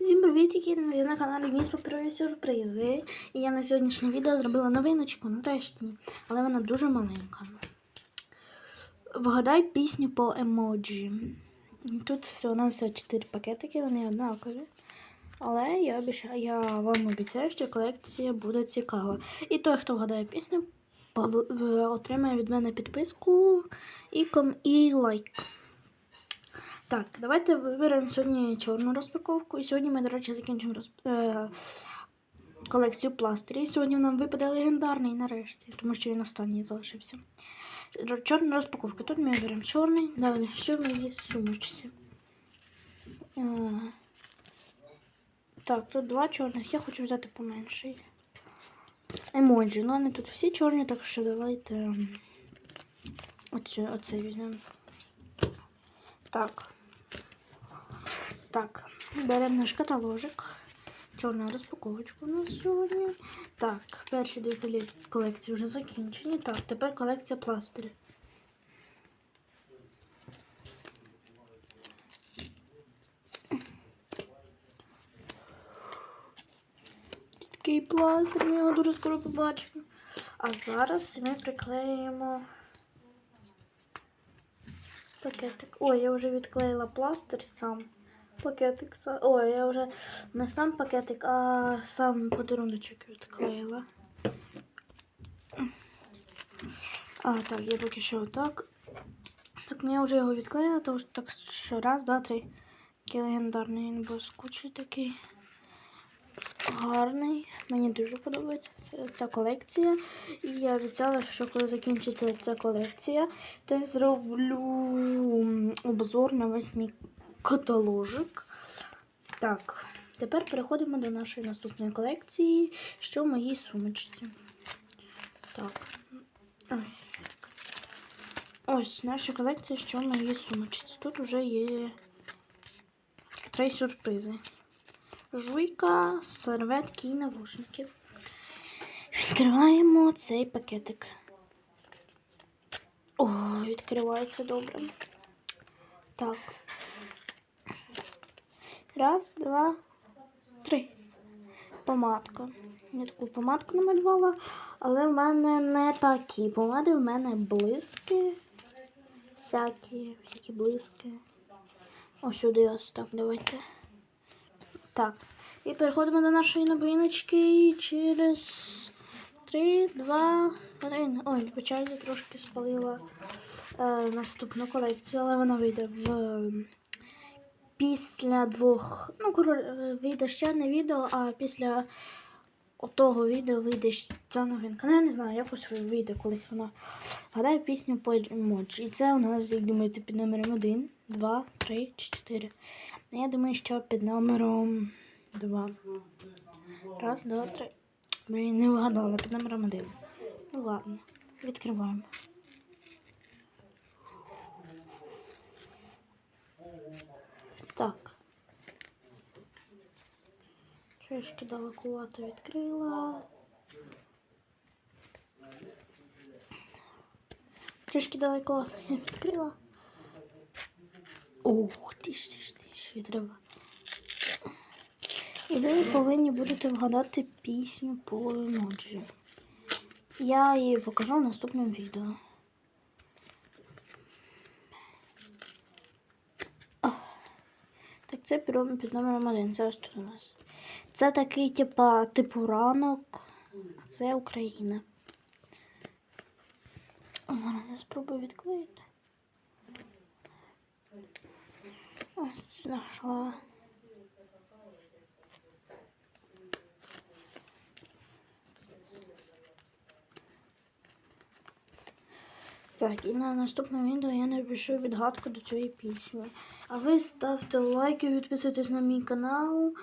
Всім привітики! Ви на каналі Міс Паперові сюрпризи. І я на сьогоднішнє відео зробила новиночку нарешті, але вона дуже маленька. Вгадай пісню по емоджі. Тут всього на все 4 пакетики, вони однакові. Але я, обіцяю, я вам обіцяю, що колекція буде цікава. І той, хто вгадає пісню, е, отримає від мене підписку і, ком... і лайк. Так, давайте виберемо сьогодні чорну розпаковку. І сьогодні ми, до речі, закінчимо розп... е... колекцію пластирів. Сьогодні нам випаде легендарний нарешті, тому що він останній залишився. Чорна розпаковка. Тут ми беремо чорний. Далі, що в моїй сумочці? Е... Так, тут два чорних. Я хочу взяти поменший. Емоджі. Ну, вони тут всі чорні, так що давайте ем, оцю, оцей візьмемо. Так. Так, беремо наш каталожик. Чорна розпаковочка у нас сьогодні. Так, перші дві колекції вже закінчені. Так, тепер колекція пластирів. Такий пластир, ми його дуже скоро побачимо. А зараз ми приклеїмо пакетик. Ой, я вже відклеїла пластир сам. Пакетик. Ой, я вже не сам пакетик, а сам подаруночок відклеїла. А, так, я поки що отак. Так, ну я вже його відклеїла, то так що раз, два, три. Такий легендарний він блискучий такий. Гарний. Мені дуже подобається ця колекція. І я обіцяла, що коли закінчиться ця колекція, то я зроблю обзор на весь мій каталожик. Так, тепер переходимо до нашої наступної колекції, що в моїй сумочці. Так. Ось наша колекція, що в моїй сумочці. Тут вже є три сюрпризи. Жуйка, серветки і навушники. Відкриваємо цей пакетик. О, відкривається добре. Так. Раз, два, три. Помадка. Я таку помадку намалювала, але в мене не такі помади, в мене блиски. Всякі, всякі блиски. Ось сюди ось так, давайте. Так. І переходимо до нашої новиночки через 3, 2, 1. Ой, по черзі трошки спалила е, наступну колекцію, але вона вийде в після двох. Ну, е, вийде ще не відео, а після отого відео вийде ця новинка. Ну, я не знаю, якось вийде колись вона. Гадаю пісню по емоджі. І це у нас, як думаєте, під номером 1, 2, 3 чи 4. Ну, я думаю, що під номером 2. Раз, два, три. Блін, не вгадала під номером 1. Ну ладно, відкриваємо. Так. Трішки далекувато відкрила. Трішки далеко відкрила. Ух, ти ж ти ж ти ж відрива. І ви повинні будете вгадати пісню по емоджі. Я її покажу в наступному відео. Так, це під під номером один. Це ось тут у нас. Це такий, типа, типу ранок. Це Україна. Зараз я спробую відклеїти. Ось знайшла. Так, і на наступному відео я напишу відгадку до цієї пісні. А ви ставте лайки, підписуйтесь на мій канал,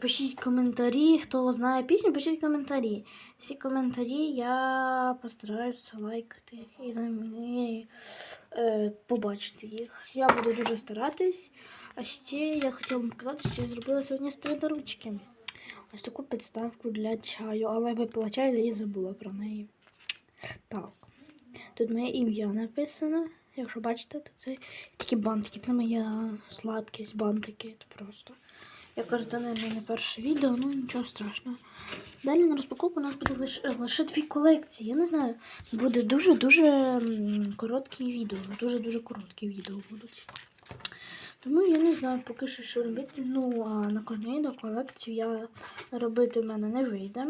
пишіть коментарі. Хто знає пісню, пишіть коментарі. Всі коментарі я постараюся лайкати і замі... е, побачити їх. Я буду дуже старатись. А ще я хотіла вам показати, що я зробила сьогодні з три ручки. Ось таку підставку для чаю, але випила чай і забула про неї. Так. Тут моє ім'я написано. Якщо бачите, то це такі бантики. Це моя слабкість, бантики. Це просто. Я кажу, це не, не перше відео, ну нічого страшного. Далі на розпаковку у нас буде лише, лише дві колекції. Я не знаю. Буде дуже-дуже короткі відео. Дуже-дуже короткі відео будуть. Тому я не знаю поки що, що робити. Ну, а на Корнейдо колекцію я робити в мене не вийде.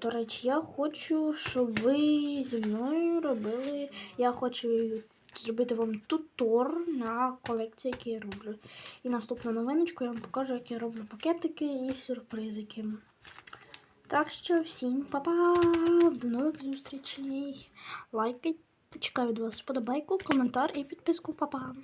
До речі, я хочу, щоб ви зі мною робили. Я хочу зробити вам тутор на колекції, які я роблю. І наступну новиночку я вам покажу, як я роблю пакетики і сюрпризики. Так що всім па-па! До нових зустрічей! Лайкайте, чекаю від вас вподобайку, коментар і підписку, па-па!